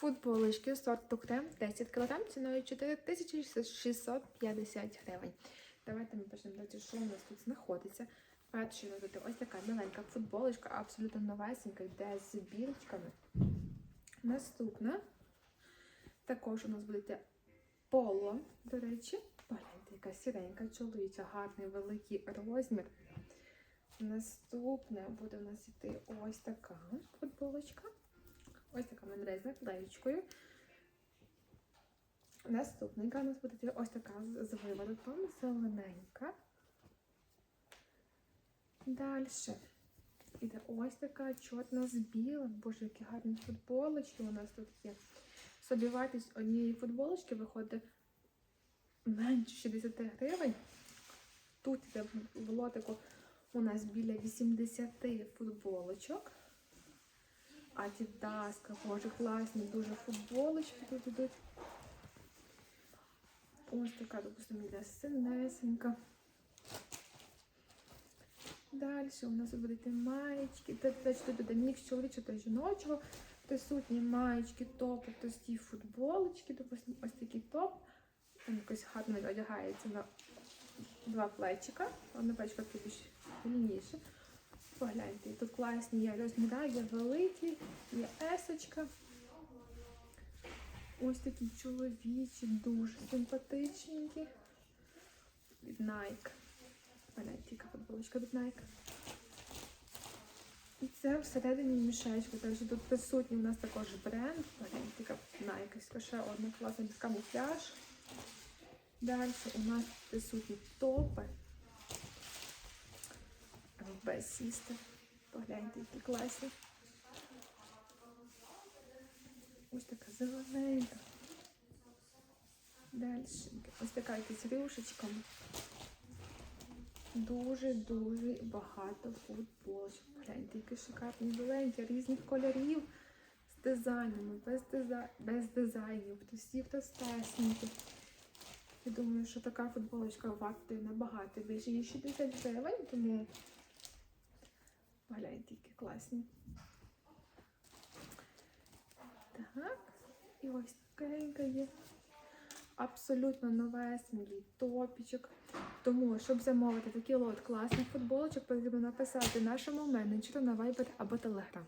Футболочки сорту крем 10 кг ціною 4650 гривень. Давайте ми почнемо дивитися, що у нас тут знаходиться. Перше буде ось така маленька футболочка, абсолютно новесенька, йде з бірочками. Наступна. Також у нас буде поло, до речі. Погляньте, яка сіренька, чоловіча, гарний великий розмір. Наступне буде у нас іти ось така футболочка. Ось така мене з наклеєчкою. Наступненька у нас буде ось така з виворотом, зелененька. Далі. Іде ось така чорна з білим. Боже, які гарні футболочки у нас тут є. Собівартість однієї футболочки виходить менше 60 гривень. Тут йде в лотику у нас біля 80 футболочок. Адідаска, боже, класні дуже футболочки тут йдуть. Ось така, допустимо, йде синесенька. Далі у нас будуть маєчки. Тут тут буде мікс чоловічого та жіночого. Присутні маєчки, топи, тості футболочки. Допустимо, ось такий топ. Він якось гарно одягається на два плечика. Одне таке більш вільніше. Погляньте, тут класні є розміри, є великі, є есочка. Ось такі чоловічі, дуже симпатичненькі. Від Nike. Погляньте, яка футболочка від Nike. І це всередині мішечку. Також тут присутній у нас також бренд. Погляньте, Nike. Ще одна класна камуфляж. Далі у нас присутні топи. Сісти. Погляньте, які класні. Ось така зелененька. Далі. Ось така якась рюшечками. Дуже-дуже багато футболочок. Погляньте, які шикарні біленькі, різних кольорів з дизайнами, без, дизай... без дизайнів, тосів та стесненькі. Я думаю, що така футболочка вартує набагато більше ніж 60 гривень, тому Погляньте, які класні. Так, і ось такенька є. Абсолютно новесенький топічок. Тому, щоб замовити такий лот класних футболочок, потрібно написати нашому менеджеру на Viber або Telegram.